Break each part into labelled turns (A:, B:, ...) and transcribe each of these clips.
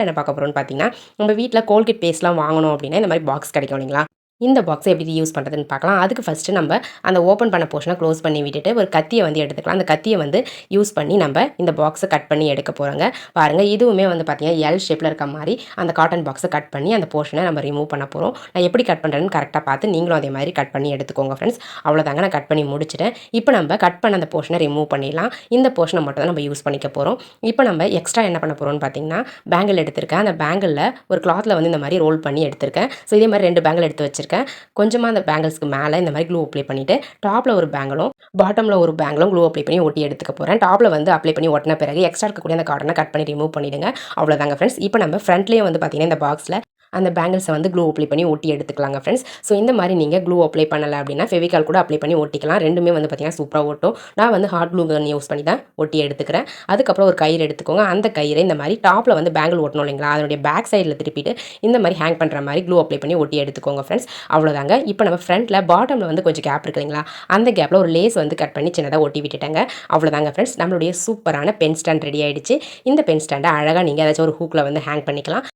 A: என்ன பார்க்க போகிறோம்னு பார்த்தீங்கன்னா நம்ம வீட்டில் கோல்கேட் பேஸ்ட்லாம் வாங்கணும் அப்படின்னா இந்த மாதிரி பாக்ஸ் கிடைக்கும் இல்லைங்களா? இந்த பாக்ஸை எப்படி யூஸ் பண்ணுறதுன்னு பார்க்கலாம். அதுக்கு ஃபஸ்ட்டு நம்ம அந்த ஓப்பன் பண்ண போர்ஷனை க்ளோஸ் பண்ணி விட்டுட்டு ஒரு கத்தியை வந்து எடுத்துக்கலாம். அந்த கத்தியை வந்து யூஸ் பண்ணி நம்ம இந்த பாக்ஸை கட் பண்ணி எடுக்க போகிறோங்க பாருங்கள் இதுவுமே வந்து பார்த்தீங்கன்னா எல் ஷேப்பில் இருக்க மாதிரி அந்த காட்டன் பாக்ஸை கட் பண்ணி அந்த போர்ஷனை நம்ம ரிமூவ் பண்ண போகிறோம் நான் எப்படி கட் பண்ணுறேன்னு கரெக்டாக பார்த்து நீங்களும் அதே மாதிரி கட் பண்ணி எடுத்துக்கோங்க ஃப்ரெண்ட்ஸ் அவ்வளோதாங்க நான் கட் பண்ணி முடிச்சிட்டேன். இப்போ நம்ம கட் பண்ண அந்த போர்ஷனை ரிமூவ் பண்ணிடலாம். இந்த போர்ஷனை மட்டும் தான் நம்ம யூஸ் பண்ணிக்க போகிறோம் இப்போ நம்ம எக்ஸ்ட்ரா என்ன பண்ண போகிறோம்னு பார்த்தீங்கன்னா பேங்கிள் எடுத்திருக்கேன். அந்த பேங்கிளில் ஒரு கிளாத்தில் வந்து இந்த மாதிரி ரோல் பண்ணி எடுத்திருக்கேன். ஸோ இதே மாதிரி ரெண்டு பேங்கிள் எடுத்து வச்சிருக்கேன். கொஞ்சமாக அந்த பேங்கிள்ஸ்க்கு மேலே இந்த மாதிரி க்ளூ அப்ளை பண்ணிவிட்டு டாப்பில் ஒரு பேங்கிளும் பாட்டமில் ஒரு பேங்கிளும் க்ளூ அப்ளை பண்ணி ஒட்டி எடுத்துக்க போகிறேன் டாப்பில் வந்து அப்ளை பண்ணி ஒட்டின பிறகு எக்ஸ்ட்ரா இருக்கக்கூடிய அந்த காட்டனை கட் பண்ணி ரிமூவ் பண்ணிவிடுங்க அவ்வளோதாங்க ஃப்ரெண்ட்ஸ் இப்போ நம்ம ஃப்ரண்ட்லேயே வந்து பார்த்தீங்கன்னா இந்த பாக்ஸில் அந்த பேங்கிள்ஸை வந்து க்ளூ அப்ளை பண்ணி ஒட்டி எடுத்துக்கலாங்க ஃப்ரெண்ட்ஸ் ஸோ இந்த மாதிரி நீங்கள் க்ளூ அப்ளை பண்ணலை அப்படின்னா ஃபெவிகால் கூட அப்ளை பண்ணி ஒட்டிக்கலாம். ரெண்டுமே வந்து பார்த்தீங்கன்னா சூப்பராக ஒட்டும். நான் வந்து ஹார்ட் க்ளூ கன் யூஸ் பண்ணி தான் ஒட்டி எடுத்துக்கிறேன். அதுக்கப்புறம் ஒரு கயிறு எடுத்துக்கோங்க. அந்த கயிறை இந்த மாதிரி டாப்பில் வந்து பேங்கிள் ஒட்டணும் இல்லைங்களா? அதனுடைய பேக் சைடில் திருப்பிட்டு இந்த மாதிரி ஹேங் பண்ணுற மாதிரி க்ளூ அப்ளை பண்ணி ஒட்டி எடுத்துக்கோங்க ஃப்ரெண்ட்ஸ் அவ்வளோதாங்க. இப்போ நம்ம ஃப்ரண்ட்டில் பாட்டமில் வந்து கொஞ்சம் கேப் இருக்கு இல்லைங்களா? அந்த கேப்பில் ஒரு லேஸ் வந்து கட் பண்ணி சின்னதாக ஒட்டி விட்டுட்டேங்க. அவ்வளோதாங்க ஃப்ரெண்ட்ஸ் நம்மளுடைய சூப்பரான பென் ஸ்டாண்ட் ரெடி ஆகிடுச்சு இந்த பென் ஸ்டாண்டை அழகாக நீங்கள் ஏதாச்சும் ஒரு ஹூக்கில் வந்து ஹேங் பண்ணிக்கலாம்.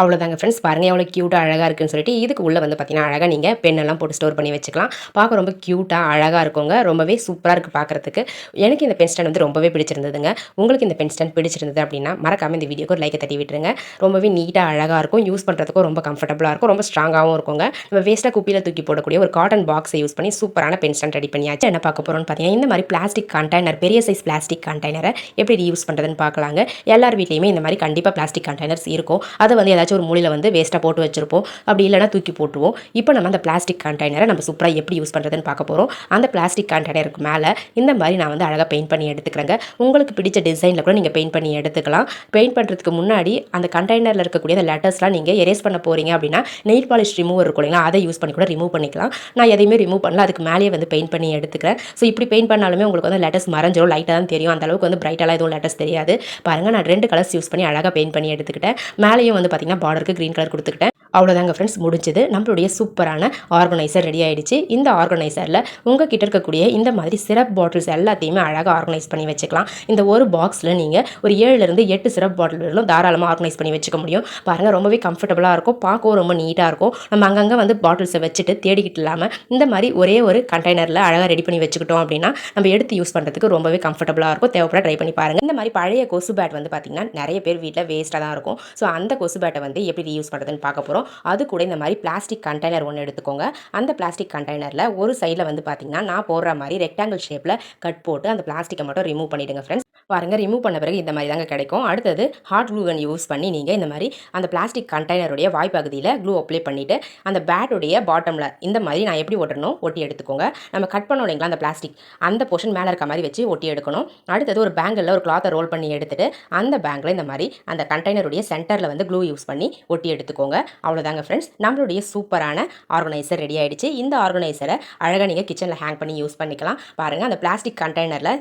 A: அவ்வளோதாங்க ஃப்ரெண்ட்ஸ் பாருங்கள் எவ்வளோ க்யூட்டாக அழகாக இருக்குன்னு சொல்லிட்டு இதுக்கு உள்ளே வந்து பார்த்தீங்கன்னா அழகாக நீங்கள் பெண்ணெல்லாம் போட்டு ஸ்டோர் பண்ணி வச்சுக்கலாம். பார்க்க ரொம்ப க்யூட்டாக அழகாக இருக்குங்க. ரொம்பவே சூப்பராக இருக்குது பார்க்குறதுக்கு எனக்கு இந்த பென் ஸ்டாண்ட் வந்து ரொம்பவே பிடிச்சிருந்ததுங்க. உங்களுக்கு இந்த பென் ஸ்டாண்ட் பிடிச்சிருந்தது அப்படின்னா மறக்காமல் இந்த வீடியோக்கு ஒரு லைக்கை தட்டி விட்டுருங்க. ரொம்பவே நீட்டாக அழகாக இருக்கும். யூஸ் பண்ணுறதுக்கும் ரொம்ப கம்ஃபர்டபுளாக இருக்கும். ரொம்ப ஸ்ட்ராங்காகவும் இருக்குங்க. நம்ம வேஸ்ட்டாக குப்பியில் தூக்கி போடக்கூடிய ஒரு காட்டன் பாக்ஸை யூஸ் பண்ணி சூப்பரான பென் ஸ்டாண்ட் ரெடி பண்ணியாச்சு. என்ன பார்க்க போகிறோம்னு பார்த்தீங்கன்னா இந்த மாதிரி பிளாஸ்டிக் கண்டெய்னர் பெரிய சைஸ் பிளாஸ்டிக் கண்டெய்னரை எப்படி யூஸ் பண்ணுறதுன்னு பார்க்கலாங்க எல்லார் வீட்லேயுமே இந்த மாதிரி கண்டிப்பாக பிளாஸ்டிக் கண்டெய்னர்ஸ் இருக்கும். அதை வந்து ஏதாச்சும் ஒரு மூலையில் வந்து வேஸ்ட்டாக போட்டு வச்சுருப்போம். அப்படி இல்லைனா தூக்கி போட்டுருவோம். இப்போ நம்ம அந்த பிளாஸ்டிக் கண்டெய்னரை நம்ம சூப்பராக எப்படி யூஸ் பண்ணுறதுன்னு பார்க்க போகிறோம் அந்த பிளாஸ்டிக் கண்டெய்னருக்கு மேலே இந்த மாதிரி நான் வந்து அழகாக பெயிண்ட் பண்ணி எடுத்துக்கிறேங்க. உங்களுக்கு பிடிச்ச டிசைனில் கூட நீங்கள் பெயிண்ட் பண்ணி எடுத்துக்கலாம். பெயிண்ட் பண்ணுறதுக்கு முன்னாடி அந்த கண்டெய்னரில் இருக்கக்கூடிய அந்த லெட்டர்ஸ்லாம் நீங்கள் எரேஸ் பண்ண போகிறீங்க அப்படின்னா நெயில் பாலிஷ் ரிமூவர் இருக்கும் இல்லைங்களா? அதை யூஸ் பண்ணி கூட ரிமூவ் பண்ணிக்கலாம். நான் எதையுமே ரிமூவ் பண்ணல. அதுக்கு மேலேயே வந்து பெயிண்ட் பண்ணி எடுத்துக்கிறேன். ஸோ இப்படி பெயிண்ட் பண்ணாலுமே உங்களுக்கு வந்து லெட்டர்ஸ் மறைஞ்சிடும் லைட்டாக தான் தெரியும். அந்த அளவுக்கு வந்து பிரைட்டாலாம் எதுவும் லெட்டர்ஸ் தெரியாது. பாருங்கள் நான் ரெண்டு கலர்ஸ் யூஸ் பண்ணி அழகாக பெயிண்ட் பண்ணி எடுத்துக்கிட்டேன். மேலேயும் வந்து பார்த்தீங்கன்னா பார்டருக்கு க்ரீன் கலர் கொடுத்துக்கிட்டேன். அவ்வளோதாங்க ஃப்ரெண்ட்ஸ் முடிஞ்சது. நம்மளுடைய சூப்பரான ஆர்கனைசர் ரெடி ஆகிடுச்சு இந்த ஆர்கனைசரில் உங்கள் கிட்ட இருக்கக்கூடிய இந்த மாதிரி சிரப் பாட்டில்ஸ் எல்லாத்தையுமே அழகாக ஆர்கனைஸ் பண்ணி வச்சுக்கலாம். இந்த ஒரு பாக்ஸில் நீங்கள் ஒரு ஏழுலேருந்து எட்டு சிரப் பாட்டில்களும் தாராளமாக ஆர்கனைஸ் பண்ணி வச்சுக்க முடியும். பாருங்கள் ரொம்பவே கம்ஃபர்டபுளாக இருக்கும். பார்க்கவும் ரொம்ப நீட்டாக இருக்கும். நம்ம அங்கங்கே வந்து பாட்டில்ஸை வச்சுட்டு தேடிக்கிட்டு இல்லாமல் இந்த மாதிரி ஒரே ஒரு கண்டெய்னரில் அழகாக ரெடி பண்ணி வச்சுக்கிட்டோம் அப்படின்னா நம்ம எடுத்து யூஸ் பண்ணுறதுக்கு ரொம்பவே கம்ஃபர்டபுளாக இருக்கும். தேவைப்பட ட்ரை பண்ணி பாருங்கள் இந்த மாதிரி பழைய கொசு பேட் வந்து பார்த்திங்கன்னா நிறைய பேர் வீட்டில் வேஸ்ட்டாக தான் இருக்கும். ஸோ அந்த கொசு பேட்டை வந்து எப்படி யூஸ் பண்ணுறதுன்னு பார்க்க போகிறோம் அது கூட இந்த மாதிரி பிளாஸ்டிக் கண்டெய்னர் ஒன்று எடுத்துக்கோங்க. அந்த பிளாஸ்டிக் கண்டெய்னரில் ஒரு சைடில் வந்து பார்த்தீங்கன்னா நான் போடுற மாதிரி ரெக்டாங்கிள் ஷேப்பில் கட் போட்டு அந்த பிளாஸ்டிக்கை மட்டும் ரிமூவ் பண்ணிவிடுங்க ஃப்ரெண்ட்ஸ் பாருங்கள் ரிமூவ் பண்ண பிறகு இந்த மாதிரி தாங்க கிடைக்கும். அடுத்தது ஹாட் க்ளூ கன் யூஸ் பண்ணி நீங்கள் இந்த மாதிரி அந்த பிளாஸ்டிக் கண்டெய்னருடைய வாய்ப்பகுதியில் க்ளூ அப்ளை பண்ணிவிட்டு அந்த பேட்டுடைய பாட்டமில் இந்த மாதிரி நான் எப்படி ஒட்டணும்? ஒட்டி எடுத்துக்கோங்க. நம்ம கட் பண்ணோம் இல்லைங்களா அந்த பிளாஸ்டிக் அந்த போர்ஷன் மேலே இருக்க மாதிரி வச்சு ஒட்டி எடுக்கணும். அடுத்தது ஒரு பேங்கில் ஒரு கிளாத்தை ரோல் பண்ணி எடுத்துகிட்டு அந்த பேங்கில் இந்த மாதிரி அந்த கண்டெய்னருடைய சென்டரில் வந்து க்ளூ யூஸ் பண்ணி ஒட்டி எடுத்துக்கோங்க. அவ்வளோதாங்க ஃப்ரெண்ட்ஸ் நம்மளுடைய சூப்பரான ஆர்கனைசர் ரெடி ஆகிடுச்சு இந்த ஆர்கனைசரை அழகாக நீங்கள் கிச்சனில் ஹேங் பண்ணி யூஸ் பண்ணிக்கலாம். பாருங்கள் அந்த பிளாஸ்டிக் கண்டெய்னரில்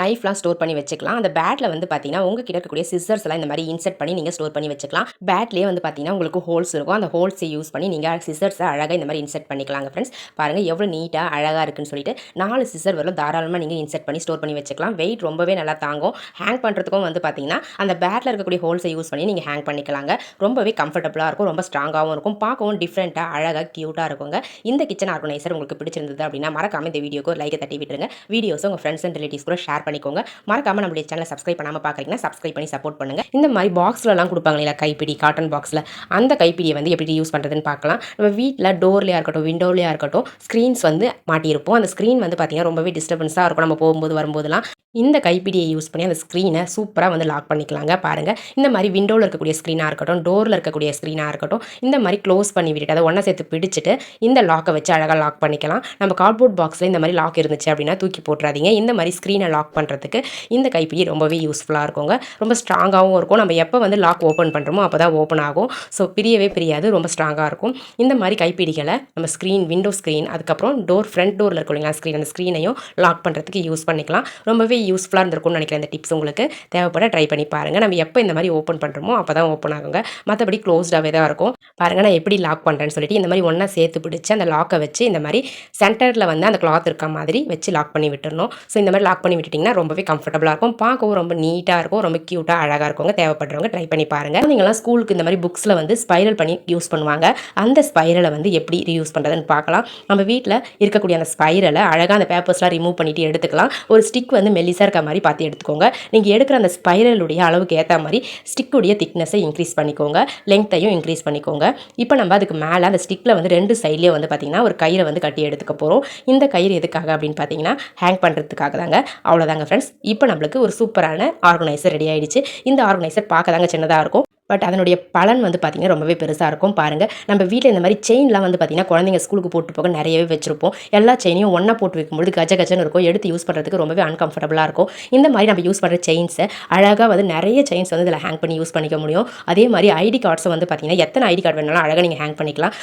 A: நைஃப்லாம் ஸ்டோர் பண்ணி வச்சுக்கலாம். அந்த பேட்டில் வந்து பார்த்தீங்கன்னா உங்கள் கிட்ட இருக்கக்கூடிய சிசர்ஸ் எல்லாம் இந்த மாதிரி இன்செர்ட் பண்ணி நீங்கள் ஸ்டோர் பண்ணி வச்சுக்கலாம். பேட்லேயே வந்து பார்த்தீங்கன்னா உங்களுக்கு ஹோல்ஸ் இருக்கும். அந்த ஹோல்ஸை யூஸ் பண்ணி நீங்கள் சிசர்ஸை அழகாக இந்த மாதிரி இன்செர்ட் பண்ணிக்கலாங்க ஃப்ரெண்ட்ஸ் பாருங்கள் எவ்வளோ நீட்டாக அழகாக இருக்குன்னு சொல்லிட்டு நாலு சிசர் வரும் தாராளமாக நீங்கள் இன்செர்ட் பண்ணி ஸ்டோர் பண்ணி வச்சுக்கலாம். வெயிட் ரொம்பவே நல்லா தாங்கும். ஹேங் பண்ணுறதுக்கும் வந்து பார்த்தீங்கன்னா அந்த பேட்டில் இருக்கக்கூடிய ஹோல்ஸை யூஸ் பண்ணி நீங்கள் ஹேங் பண்ணிக்கலாங்க. ரொம்பவே கம்ஃபர்டபுளாக இருக்கும். ரொம்ப ஸ்ட்ராங்காகவும் இருக்கும். பார்க்கவும் டிஃப்ரெண்ட்டாக அழகாக க்யூட்டாக இருக்குங்க. இந்த கிச்சன் ஆர்கனைசர் உங்களுக்கு பிடிச்சிருந்தது அப்படின்னா மறக்காம இந்த வீடியோக்கு லைக்கை தட்டி விட்டுருங்க. வீடியோஸ் உங்கள் ஃப்ரெண்ட்ஸ் அண்ட் ரிலேட்டிவ்ஸ் கூட ஷேர் பண்ணிக்கோங்க. மறக்காம நம்மளுடைய சேனலை சப்ஸ்கிரைப் பண்ணாமல் பார்க்குறீங்கன்னா சப்ஸ்கிரைப் பண்ணி சப்போர்ட் பண்ணுங்கள் இந்த மாதிரி பாக்ஸ்லலாம் கொடுப்பாங்க இல்லையா? கைப்பிடி காட்டன் பாக்ஸில் அந்த கைப்பிடியை வந்து எப்படி யூஸ் பண்ணுறதுன்னு பார்க்கலாம். நம்ம வீட்டில் டோர்லையாக இருக்கட்டும் விண்டோலையாக இருக்கட்டும் ஸ்க்ரீன்ஸ் வந்து மாட்டியிருப்போம். அந்த ஸ்க்ரீன் வந்து பார்த்தீங்கன்னா ரொம்பவே டிஸ்டர்பன்ஸாக இருக்கும். நம்ம போகும்போது வரும்போதெல்லாம். இந்த கைப்பிடியை யூஸ் பண்ணி அந்த ஸ்க்ரீனை சூப்பராக வந்து லாக் பண்ணிக்கலாங்க. பாருங்கள் இந்த மாதிரி விண்டோவில் இருக்கக்கூடிய ஸ்க்ரீனாக இருக்கட்டும் டோரில் இருக்கக்கூடிய ஸ்க்ரீனாக இருக்கட்டும் இந்த மாதிரி க்ளோஸ் பண்ணி விட்டுட்டு அதை ஒன்றா சேர்த்து பிடிச்சிட்டு இந்த லாக்கை வச்சு அழகாக லாக் பண்ணிக்கலாம். நம்ம கார்ட்போர்ட் பாக்ஸில் இந்த மாதிரி லாக் இருந்துச்சு அப்படின்னா தூக்கி போட்டுறாதீங்க. இந்த மாதிரி ஸ்க்ரீனை லாக் பண்ணுறதுக்கு இந்த கைப்பிடி ரொம்பவே யூஸ்ஃபுல்லாக இருக்குங்க. ரொம்ப ஸ்ட்ராங்காகவும் இருக்கும். நம்ம எப்போ வந்து லாக் ஓப்பன் பண்ணுறோமோ அப்போ தான் ஓப்பன் ஆகும். ஸோ பிரியவே பிரியாது. ரொம்ப ஸ்ட்ராங்காக இருக்கும். இந்த மாதிரி கைப்பிடிகளை நம்ம ஸ்க்ரீன் விண்டோ ஸ்க்ரீன் அதுக்கப்புறம் டோர் ஃப்ரண்ட் டோரில் இருக்கும் இல்லைங்களா? ஸ்க்ரீன் அந்த ஸ்க்ரீனையும் லாக் பண்ணுறதுக்கு யூஸ் பண்ணிக்கலாம். ரொம்பவே யூஸ்ஃபுல்லாக இருந்திருக்கும்னு நினைக்கிறேன் இந்த டிப்ஸ் உங்களுக்கு. தேவைப்பட ட்ரை பண்ணி பாருங்கள் நம்ம எப்போ இந்த மாதிரி ஓப்பன் பண்ணுறோமோ அப்போ தான் ஓப்பன் ஆகுங்க மற்றபடி க்ளோஸ்டாகவே தான் இருக்கும். பாருங்கள் நான் எப்படி லாக் பண்ணுறேன்னு சொல்லிட்டு இந்த மாதிரி ஒன்றா சேர்த்து பிடிச்சி அந்த லாக்கை வச்சு இந்த மாதிரி சென்டரில் வந்து அந்த கிளாத் இருக்க மாதிரி வச்சு லாக் பண்ணி விட்டுறணும். ஸோ இந்த மாதிரி லாக் பண்ணி விட்டுட்டு எடுத்துக்கிட்டிங்கன்னா ரொம்பவே கம்ஃபர்டபுளாக இருக்கும். பார்க்கவும் ரொம்ப நீட்டாக இருக்கும். ரொம்ப க்யூட்டாக அழகாக இருக்குங்க. தேவைப்படுறவங்க ட்ரை பண்ணி பாருங்கள் குழந்தைங்களாம் ஸ்கூலுக்கு இந்த மாதிரி புக்ஸில் வந்து ஸ்பைரல் பண்ணி யூஸ் பண்ணுவாங்க. அந்த ஸ்பைரலை வந்து எப்படி ரீயூஸ் பண்ணுறதுன்னு பார்க்கலாம். நம்ம வீட்டில் இருக்கக்கூடிய அந்த ஸ்பைரலை அழகாக அந்த பேப்பர்ஸ்லாம் ரிமூவ் பண்ணிட்டு எடுத்துக்கலாம். ஒரு ஸ்டிக் வந்து மெல்லிசாக இருக்க மாதிரி பார்த்து எடுத்துக்கோங்க. நீங்கள் எடுக்கிற அந்த ஸ்பைரலுடைய அளவுக்கு ஏற்ற மாதிரி ஸ்டிக்குடைய திக்னஸை இன்க்ரீஸ் பண்ணிக்கோங்க. லெங்த்தையும் இன்க்ரீஸ் பண்ணிக்கோங்க. இப்போ நம்ம அதுக்கு மேலே அந்த ஸ்டிக்கில் வந்து ரெண்டு சைட்லேயே வந்து பார்த்திங்கன்னா ஒரு கயிறை வந்து கட்டி எடுத்துக்க போகிறோம் இந்த கயிறு எதுக்காக அப்படின்னு பார்த்தீங்கன்னா ஹேங் பண்ணுறதுக்காக தாங்க அவ்வளோதாங்க ஃப்ரெண்ட்ஸ் இப்போ நம்மளுக்கு ஒரு சூப்பரான ஆர்கனைசர் ரெடி ஆகிடுச்சு இந்த ஆர்கனைசர் பார்க்க தாங்க சின்னதாக இருக்கும். பட் அதனுடைய பலன் வந்து பார்த்திங்கன்னா ரொம்பவே பெருசாக இருக்கும். பாருங்கள் நம்ம வீட்டில் இந்த மாதிரி செயின்லாம் வந்து பார்த்திங்கன்னா குழந்தைங்க ஸ்கூலுக்கு போட்டு போக நிறையவே வச்சிருப்போம். எல்லா செயினையும் ஒன்றா போட்டு வைக்கும்போது கஜ கஜன்னு இருக்கும். எடுத்து யூஸ் பண்ணுறதுக்கு ரொம்பவே அன்கம்ஃபர்டபுளாக இருக்கும். இந்த மாதிரி நம்ம யூஸ் பண்ணுற செயின்ஸை அழகாக வந்து நிறைய செயின்ஸ் வந்து இதில் ஹேங் பண்ணி யூஸ் பண்ணிக்க முடியும். அதே மாதிரி ஐடி கார்ட்ஸை வந்து பார்த்திங்கன்னா எத்தனை ஐடி கார்டு வேணாலும் அழகாக நீங்கள் ஹேங் பண்ணிக்கலாம்.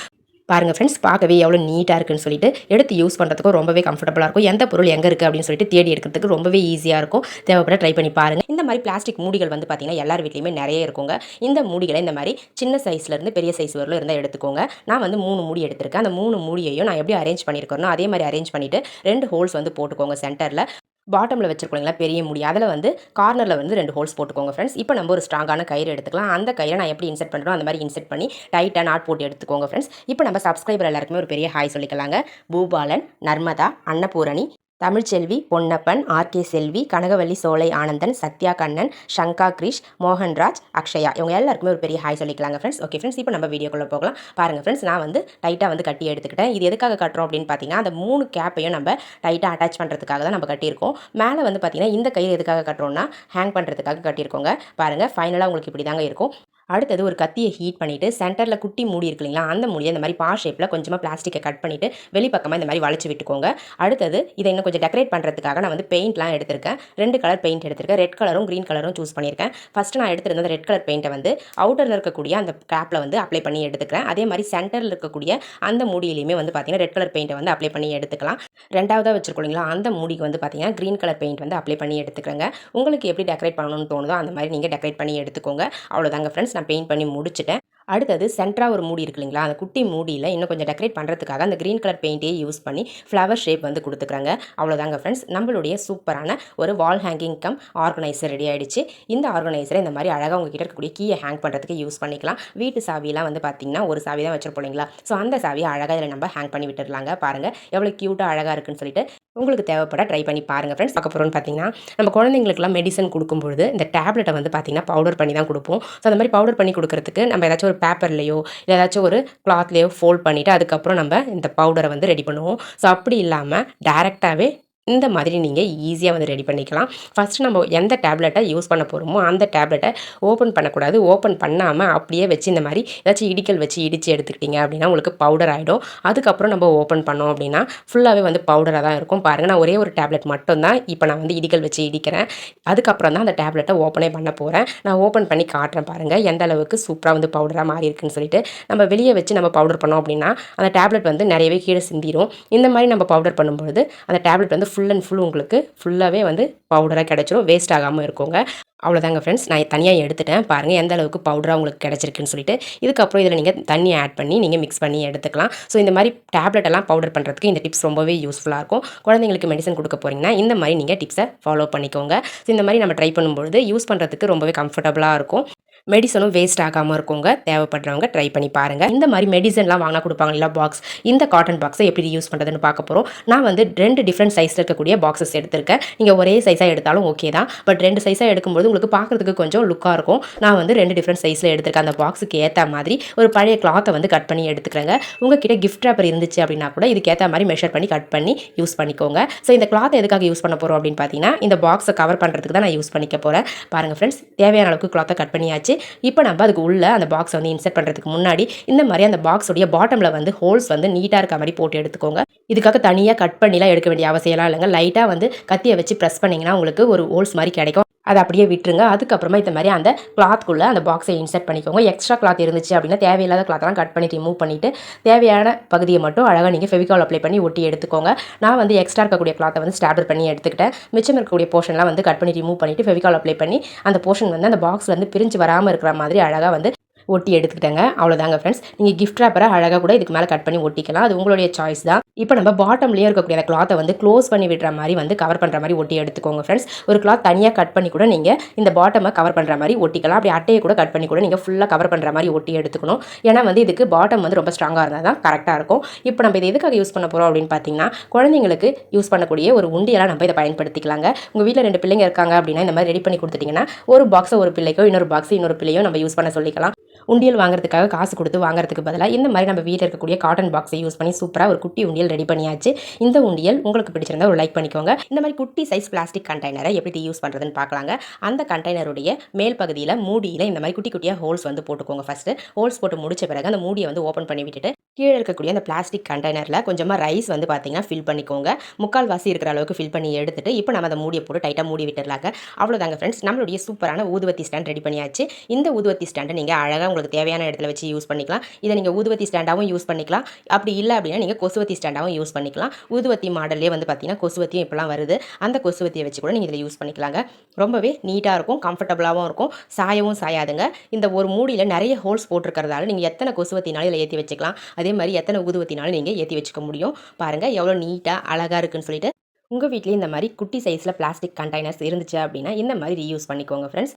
A: பாருங்கள் ஃப்ரெண்ட்ஸ் பார்க்கவே எவ்வளோ நீட்டாக இருக்குன்னு சொல்லிட்டு எடுத்து யூஸ் பண்ணுறதுக்கும் ரொம்பவே கம்ஃபர்டபுளாக இருக்கும். எந்த பொருள் எங்கே இருக்குது அப்படின்னு சொல்லிட்டு தேடி எடுக்கிறதுக்கு ரொம்பவே ஈஸியாக இருக்கும். தேவைப்பட ட்ரை பண்ணி பாருங்கள் இந்த மாதிரி பிளாஸ்டிக் மூடிகள் வந்து பார்த்திங்கன்னா எல்லார் வீட்லேயுமே நிறைய இருக்குங்க. இந்த மூடிகளை இந்த மாதிரி சின்ன சைஸ்லேருந்து பெரிய சைஸ் வரலும் இருந்தால் எடுத்துக்கோங்க. நான் வந்து மூணு மூடி எடுத்திருக்கேன். அந்த மூணு மூடியையும் நான் எப்படி அரேஞ்ச் பண்ணியிருக்கேனோ அதே மாதிரி அரேஞ்ச் பண்ணிவிட்டு ரெண்டு ஹோல்ஸ் வந்து போட்டுக்கோங்க சென்டரில் பாட்டமில் வச்சிருக்கோங்களா பெரிய முடி. அதில் வந்து கார்னரில் வந்து ரெண்டு ஹோல்ஸ் போட்டுக்கோங்க ஃப்ரெண்ட்ஸ் இப்போ நம்ம ஒரு ஸ்ட்ராங்கான கயிறு எடுத்துக்கலாம். அந்த கயிறை நான் எப்படி இன்செர்ட் பண்ணுறோம் அந்த மாதிரி இன்செர்ட் பண்ணி டைட்டாக நாட் போட்டு எடுத்துக்கோங்க ஃப்ரெண்ட்ஸ் இப்போ நம்ம சப்ஸ்கிரைபர் எல்லாருக்குமே ஒரு பெரிய ஹாய் சொல்லிக்கலாங்க. பூபாலன் நர்மதா அன்னபூரணி தமிழ்ச்செல்வி பொன்னப்பன் ஆர்கே செல்வி கனகவல்லி சோலை ஆனந்தன் சத்யா கண்ணன் சங்கா கிரிஷ் மோகன்ராஜ் அக்ஷயா. இவங்க எல்லாருக்குமே ஒரு பெரிய ஹாய் சொல்லிக்கலாங்க ஃப்ரெண்ட்ஸ் ஓகே ஃப்ரெண்ட்ஸ் இப்போ நம்ம வீடியோக்குள்ளே போகலாம். பாருங்கள் ஃப்ரெண்ட்ஸ் நான் வந்து டைட்டாக வந்து கட்டி எடுத்துக்கிட்டேன். இது எதுக்காக கட்டுறோம் அப்படின்னு பார்த்தீங்கன்னா அந்த மூணு கேப்பையும் நம்ம டைட்டாக அட்டாச் பண்ணுறதுக்காக தான் நம்ம கட்டியிருக்கோம். மேலே வந்து பார்த்தீங்கன்னா இந்த கயிறு எதுக்காக கட்டுறோம்னா ஹேங் பண்ணுறதுக்காக கட்டியிருக்கோங்க. பாருங்கள் ஃபைனலாக உங்களுக்கு இப்படி தாங்க இருக்கும். அடுத்தது ஒரு கத்தியை ஹீட் பண்ணிவிட்டு சென்டரில் குட்டி மூடி இருக்கு இல்லைங்களா அந்த மூடியை இந்த மாதிரி பா ஷேப்பில் கொஞ்சமாக பிளாஸ்டிக்கை கட் பண்ணிவிட்டு வெளிப்பக்கமாக இந்த மாதிரி வளைச்சி விட்டுக்கோங்க. அடுத்தது இதை இன்னும் கொஞ்சம் டெக்கரேட் பண்ணுறதுக்காக நான் வந்து பெயிண்ட்லாம் எடுத்திருக்கேன். ரெண்டு கலர் பெயிண்ட் எடுத்திருக்கேன். ரெட் கலரும் க்ரீன் கலரும் சூஸ் பண்ணியிருக்கேன். ஃபஸ்ட்டு நான் எடுத்திருந்த ரெட் கலர் பெயிண்ட்டை வந்து அவுட்டரில் இருக்கக்கூடிய அந்த கேப்பில் வந்து அப்ளை பண்ணி எடுத்துக்கிறேன். அதே மாதிரி சென்டரில் இருக்கக்கூடிய அந்த மூடியிலையுமே வந்து பார்த்தீங்கன்னா ரெட் கலர் பெயிண்ட்டை வந்து அப்ளை பண்ணி எடுத்துக்கலாம். ரெண்டாவதாக வச்சுருக்கோம் இல்லைங்களா அந்த மூடிக்கு வந்து பார்த்தீங்கன்னா க்ரீன் கலர் பெயிண்ட் வந்து அப்ளை பண்ணி எடுத்துக்கிறேங்க. உங்களுக்கு எப்படி டெக்கரேட் பண்ணணும்னு தோணுதோ அந்த மாதிரி நீங்கள் டெக்கரேட் பண்ணி எடுத்துக்கோங்க. அவ்வளோதாங்க ஃப்ரெண்ட்ஸ் நான் பெயிண்ட் பண்ணி முடிச்சிட்டேன். அடுத்தது சென்ட்ராக ஒரு மூடி இருக்கு இல்லைங்களா? அந்த குட்டி மூடியில் இன்னும் கொஞ்சம் டெக்கரேட் பண்ணுறதுக்காக அந்த க்ரீன் கலர் பெயிண்ட்டே யூஸ் பண்ணி ஃப்ளவர் ஷேப் வந்து கொடுத்துக்கிறாங்க. அவ்வளோதாங்க ஃப்ரெண்ட்ஸ் நம்மளுடைய சூப்பரான ஒரு wall hanging cum organiser ready ஆகிடுச்சு இந்த ஆர்கனைசரை இந்த மாதிரி அழகாக உங்ககிட்ட இருக்கக்கூடிய கீயை ஹேங் பண்ணுறதுக்கு யூஸ் பண்ணிக்கலாம். வீட்டு சாவியெல்லாம் வந்து பார்த்தீங்கன்னா ஒரு சாவி தான் வச்சிருப்போம் இல்லைங்களா? ஸோ அந்த சாவியை அழகாக இதில் நம்ம ஹேங் பண்ணி விட்டுடலாங்க பாருங்கள் எவ்வளோ க்யூட்டாக அழகாக இருக்குன்னு சொல்லிட்டு உங்களுக்கு தேவைப்பட ட்ரை பண்ணி பாருங்கள் ஃப்ரெண்ட்ஸ் பார்க்க போகிறோம்னு பார்த்தீங்கன்னா நம்ம குழந்தைங்களுக்குலாம் மெடிசன் கொடுக்கும்பொழுது இந்த டேப்லெட்டை வந்து பார்த்திங்கன்னா பவுடர் பண்ணி தான் கொடுப்போம். ஸோ அந்த மாதிரி பவுடர் பண்ணி கொடுக்குறதுக்கு நம்ம ஏதாச்சும் ஒரு பேப்பர்லையோ இல்லை ஏதாச்சும் ஒரு கிளாத்லேயோ ஃபோல்ட் பண்ணிவிட்டு அதுக்கப்புறம் நம்ம இந்த பவுடரை வந்து ரெடி பண்ணுவோம். ஸோ அப்படி இல்லாமல் டேரெக்டாகவே இந்த மாதிரி நீங்கள் ஈஸியாக வந்து ரெடி பண்ணிக்கலாம். ஃபஸ்ட்டு நம்ம எந்த டேப்லெட்டை யூஸ் பண்ண போகிறோமோ அந்த டேப்லெட்டை ஓப்பன் பண்ணக்கூடாது. ஓப்பன் பண்ணாமல் அப்படியே வச்சு இந்த மாதிரி ஏதாச்சும் இடிக்கல் வச்சு இடித்து எடுத்துக்கிட்டிங்க அப்படின்னா உங்களுக்கு பவுடர் ஆகிடும் அதுக்கப்புறம் நம்ம ஓப்பன் பண்ணோம் அப்படின்னா ஃபுல்லாகவே வந்து பவுடராக தான் இருக்கும். பாருங்கள் நான் ஒரே ஒரு டேப்லெட் மட்டும்தான் இப்போ நான் வந்து இடிக்கல் வச்சு இடிக்கிறேன். அதுக்கப்புறம் தான் அந்த டேப்லெட்டை ஓப்பனே பண்ண போகிறேன் நான் ஓப்பன் பண்ணி காட்டுறேன் பாருங்கள் எந்த அளவுக்கு சூப்பராக வந்து பவுடராக மாறி இருக்குன்னு சொல்லிட்டு. நம்ம வெளியே வச்சு நம்ம பவுடர் பண்ணோம் அப்படின்னா அந்த டேப்லெட் வந்து நிறையவே கீழே சிந்திரும். இந்த மாதிரி நம்ம பவுடர் பண்ணும்பொழுது அந்த டேப்லெட் வந்து ஃபுல் அண்ட் ஃபுல் உங்களுக்கு ஃபுல்லாகவே வந்து பவுடராக கிடச்சிரும். வேஸ்ட் ஆகாமல் இருக்குங்க. அவ்வளோதாங்க ஃப்ரெண்ட்ஸ் நான் தனியாக எடுத்துட்டேன். பாருங்கள் எந்த அளவுக்கு பவுடராக உங்களுக்கு கிடச்சிருக்குன்னு சொல்லிட்டு. இதுக்கப்புறம் இதில் நீங்கள் தண்ணி ஆட் பண்ணி நீங்கள் மிக்ஸ் பண்ணி எடுத்துக்கலாம். ஸோ இந்த மாதிரி டேப்லெட் எல்லாம் பவுடர் பண்ணுறதுக்கு இந்த டிப்ஸ் ரொம்பவே யூஸ்ஃபுல்லாக இருக்கும். குழந்தைங்களுக்கு மெடிசன் கொடுக்க போகிறீங்கன்னா இந்த மாதிரி நீங்கள் டிப்ஸை ஃபாலோ பண்ணிக்கோங்க. ஸோ இந்த மாதிரி நம்ம ட்ரை பண்ணும்பொழுது யூஸ் பண்ணுறதுக்கு ரொம்பவே கம்ஃபர்டபுளாக இருக்கும். மெடிசனும் வேஸ்ட் ஆகாமல் இருக்குங்க. தேவைப்படுறவங்க ட்ரை பண்ணி பாருங்கள் இந்த மாதிரி மெடிசன்லாம் வாங்கினா கொடுப்பாங்க இல்லை பாக்ஸ் இந்த காட்டன் பாக்ஸை எப்படி யூஸ் பண்ணுறதுன்னு பார்க்க போகிறோம் நான் வந்து ரெண்டு டிஃப்ரெண்ட் சைஸில் இருக்கக்கூடிய பாக்ஸஸ் எடுத்திருக்கேன். நீங்கள் ஒரே சைஸாக எடுத்தாலும் ஓகே தான். பட் ரெண்டு சைஸாக எடுக்கும்போது உங்களுக்கு பார்க்குறதுக்கு கொஞ்சம் லுக்காக இருக்கும். நான் வந்து ரெண்டு டிஃப்ரெண்ட் சைஸில் எடுத்திருக்கேன். அந்த பாக்ஸுக்கு ஏற்ற மாதிரி ஒரு பழைய கிளாத்தை வந்து கட் பண்ணி எடுத்துக்கிறேங்க. உங்ககிட்ட கிஃப்ட் ரேப்பர் இருந்துச்சு அப்படின்னா கூட இதுக்கேற்ற மாதிரி மெஷர் பண்ணி கட் பண்ணி யூஸ் பண்ணிக்கோங்க. ஸோ இந்த கிளாத்தை எதுக்காக யூஸ் பண்ண போகிறோம் அப்படின்னு பார்த்தீங்கன்னா இந்த பாக்ஸை கவர் பண்ணுறதுக்கு தான் நான் யூஸ் பண்ணிக்க போகிறேன் பாருங்கள் ஃப்ரெண்ட்ஸ் தேவையான அளவுக்கு கிளாத்தை கட் பண்ணியாச்சு. இப்போ நம்ம அதுக்கு உள்ள அந்த பாக்ஸ் வந்து இன்செர்ட் பண்ணுறதுக்கு முன்னாடி இந்த மாதிரி அந்த பாக்ஸுடைய பாட்டமில் வந்து ஹோல்ஸ் வந்து நீட்டாக இருக்க மாதிரி போட்டு எடுத்துக்கோங்க. இதுக்காக தனியாக கட் பண்ணிலாம் எடுக்க வேண்டிய அவசியம்லாம் இல்லைங்க. லைட்டாக வந்து கத்தியை வச்சு ப்ரெஸ் பண்ணிங்கன்னா உங்களுக்கு ஒரு ஹோல்ஸ் மாதிரி கிடைக்கும். அதை அப்படியே விட்டுருங்க. அதுக்கப்புறமா இந்த மாதிரி அந்த கிளாத்குள்ளே அந்த பாக்ஸை இன்செர்ட் பண்ணிக்கோங்க. எக்ஸ்ட்ரா கிளாத் இருந்துச்சு அப்படின்னா தேவையில்லாத கிளாத்லாம் கட் பண்ணி ரிமூவ் பண்ணிவிட்டு தேவையான பகுதியை மட்டும் அழகாக நீங்கள் ஃபெவிகால் அப்ளை பண்ணி ஒட்டி எடுத்துக்கோங்க. நான் வந்து எக்ஸ்ட்ரா இருக்கக்கூடிய கிளாத்தை வந்து ஸ்டாப்டர் பண்ணி எடுத்துக்கிட்டேன். மிச்சம் இருக்கக்கூடிய போர்ஷன்லாம் வந்து கட் பண்ணி ரிமூவ் பண்ணிவிட்டு ஃபெவிகால் அப்ளை பண்ணி அந்த போர்ஷன் வந்து அந்த பாக்ஸ்லேருந்து பிரிஞ்சு வராமல் இருக்கிற மாதிரி அழகாக வந்து ஒட்டி எடுத்துக்கிட்டேங்க. அவ்வளோதாங்க ஃப்ரெண்ட்ஸ் நீங்கள் கிஃப்ட் ரேப்பரை அழகாக கூட இதுக்கு மேலே கட் பண்ணி ஒட்டிக்கலாம் அது உங்களுடைய சாய்ஸ் தான். இப்போ நம்ம பாட்டம்லேயே இருக்கக்கூடிய அந்த கிளாத்தை வந்து க்ளோஸ் பண்ணி விடுற மாதிரி வந்து கவர் பண்ணுற மாதிரி ஒட்டி எடுத்துக்கோங்க ஃப்ரெண்ட்ஸ் ஒரு கிளாத் தனியாக கட் பண்ணி கூட நீங்கள் இந்த பாட்டமை கவர் பண்ணுற மாதிரி ஒட்டிக்கலாம் அப்படி அட்டையை கூட கட் பண்ணி கூட நீங்கள் ஃபுல்லாக கவர் பண்ணுற மாதிரி ஒட்டி எடுத்துக்கணும். ஏன்னா வந்து இதுக்கு பாட்டம் வந்து ரொம்ப ஸ்ட்ராங்காக இருந்தால் தான் கரெக்டாக இருக்கும். இப்போ நம்ம இதை எதுக்காக யூஸ் பண்ண போகிறோம் அப்படின்னு பார்த்தீங்கன்னா குழந்தைங்களுக்கு யூஸ் பண்ணக்கூடிய ஒரு உண்டியெல்லாம் நம்ம இதை பயன்படுத்திக்கலாங்க. உங்கள் வீட்டில் ரெண்டு பிள்ளைங்க இருக்காங்க அப்படின்னா இந்த மாதிரி ரெடி பண்ணி கொடுத்துட்டிங்கன்னா ஒரு பாக்ஸை ஒரு பிள்ளைக்கோ இன்னொரு பாக்ஸ் இன்னொரு பிள்ளையோ நம்ம யூஸ் பண்ண சொல்லிக்கலாம். உண்டியல் வாங்குறதுக்காக காசு கொடுத்து வாங்குறதுக்கு பதிலாக இந்த மாதிரி நம்ம வீட்டில் இருக்கக்கூடிய காட்டன் பாக்ஸை யூஸ் பண்ணி சூப்பராக ஒரு குட்டி உண்டியல் ரெடி பண்ணியாச்சு. இந்த உண்டியல் உங்களுக்கு பிடிச்சிருந்தா ஒரு லைக் பண்ணிக்கோங்க. இந்த மாதிரி குட்டி சைஸ் பிளாஸ்டிக் கண்டெய்னரை எப்படி யூஸ் பண்ணுறதுன்னு பார்க்கலாங்க. அந்த கண்டெய்னருடைய மேல் பகுதியில் மூடியில் இந்த மாதிரி குட்டி குட்டியாக ஹோல்ஸ் வந்து போட்டுக்கோங்க ஃபஸ்ட்டு ஹோல்ஸ் போட்டு முடிச்ச பிறகு அந்த மூடியை வந்து ஓப்பன் பண்ணி விட்டுட்டு கீழே இருக்கக்கூடிய அந்த பிளாஸ்டிக் கண்டெய்னரில் கொஞ்சமாக ரைஸ் வந்து பார்த்தீங்கன்னா ஃபில் பண்ணிக்கோங்க. முக்கால் வாசி இருக்கிற அளவுக்கு ஃபில் பண்ணி எடுத்துட்டு இப்போ நம்ம அதை மூடியை போட்டு டைட்டாக மூடி விட்டுடலாங்க அவ்வளோதாங்க ஃப்ரெண்ட்ஸ் நம்மளுடைய சூப்பரான ஊதுவத்தி ஸ்டாண்ட் ரெடி பண்ணியாச்சு. இந்த ஊதுவத்தி ஸ்டாண்டை நீங்கள் அழகாக உங்களுக்கு தேவையான இடத்துல வச்சு யூஸ் பண்ணிக்கலாம். இதை நீங்கள் ஊதுவத்தி ஸ்டாண்டாகவும் யூஸ் பண்ணிக்கலாம். அப்படி இல்லை அப்படின்னா நீங்கள் கொசுவத்தி ஸ்டாண்டாகவும் யூஸ் பண்ணிக்கலாம். ஊதுவத்தி மாடல்லே வந்து பார்த்தீங்கன்னா கொசுவத்தியும் இப்போலாம் வருது. அந்த கொசுவத்தியை வச்சு கூட நீங்கள் இதில் யூஸ் பண்ணிக்கலாங்க. ரொம்பவே நீட்டாக இருக்கும் கம்ஃபர்டபுளாகவும் இருக்கும். சாயவும் சாயாதுங்க. இந்த ஒரு மூடியில் நிறைய ஹோல்ஸ் போட்டிருக்கிறதால நீங்கள் எத்தனை கொசுவத்தினாலும் இதில் ஏற்றி வச்சுக்கலாம். அதே மாதிரி எத்தனை ஊதுவத்தினாலும் நீங்கள் ஏற்றி வச்சுக்க முடியும். பாருங்கள் எவ்வளோ நீட்டாக அழகாக இருக்குன்னு சொல்லிட்டு உங்கள் வீட்லேயும் இந்த மாதிரி குட்டி சைஸில் பிளாஸ்டிக் கண்டெய்னர்ஸ் இருந்துச்சு அப்படின்னா இந்த மாதிரி ரீயூஸ் பண்ணிக்கோங்க ஃப்ரெண்ட்ஸ்.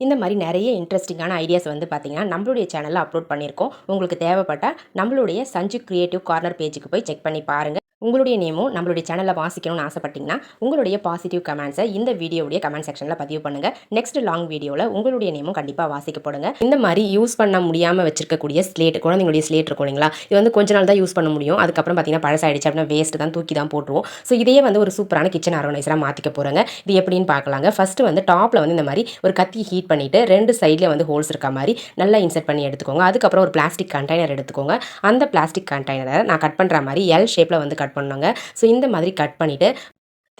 A: இந்த மாதிரி நிறைய இன்ட்ரெஸ்டிங்கான ஐடியாஸ் வந்து பார்த்தீங்கன்னா நம்மளுடைய சேனலில் அப்லோட் பண்ணியிருக்கோம். உங்களுக்கு தேவைப்பட்டால் நம்மளுடைய சஞ்சு க்ரியேட்டிவ் கார்னர் பேஜுக்கு போய் செக் பண்ணி பாருங்கள் உங்களுடைய நேமும் நம்மளுடைய சேனலில் வாசிக்கணும்னு ஆசைப்பட்டீங்கன்னா உங்களுடைய பாசிட்டிவ் கமெண்ட்ஸை இந்த வீடியோடைய கமெண்ட் செக்ஷனில் பதிவு பண்ணுங்கள் நெக்ஸ்ட் லாங் வீடியோவில் உங்களுடைய நேமும் கண்டிப்பாக வாசிக்கப்படுங்க இந்த மாதிரி யூஸ் பண்ண முடியாமல் வச்சிருக்கக்கூடிய ஸ்லேட் குழந்தைங்களுடைய ஸ்லேட் இருக்கும் இல்லைங்களா? இது வந்து கொஞ்ச நாள் தான் யூஸ் பண்ண முடியும். அதுக்கப்புறம் பார்த்தீங்கன்னா பழசாயிடுச்சு அப்படின்னா வேஸ்ட் தான் தூக்கி தான் போட்டுருவோம். ஸோ இதையே வந்து ஒரு சூப்பரான கிச்சன் ஆர்கனைசராக மாற்றிக்க போகிறாங்க இது எப்படின்னு பார்க்கலாங்க. ஃபஸ்ட்டு வந்து டாப்பில் வந்து இந்த மாதிரி ஒரு கத்தி ஹீட் பண்ணிவிட்டு ரெண்டு சைடில் வந்து ஹோல்ஸ் இருக்க மாதிரி நல்லா இன்செர்ட் பண்ணி எடுத்துக்கோங்க. அதுக்கப்புறம் ஒரு பிளாஸ்டிக் கண்டெய்னர் எடுத்துக்கோங்க. அந்த பிளாஸ்டிக் கண்டெய்னரை நான் கட் பண்ணுற மாதிரி எல் ஷேப்பில் வந்து கட் பண்ணோங்க ஸோ இந்த மாதிரி கட் பண்ணிவிட்டு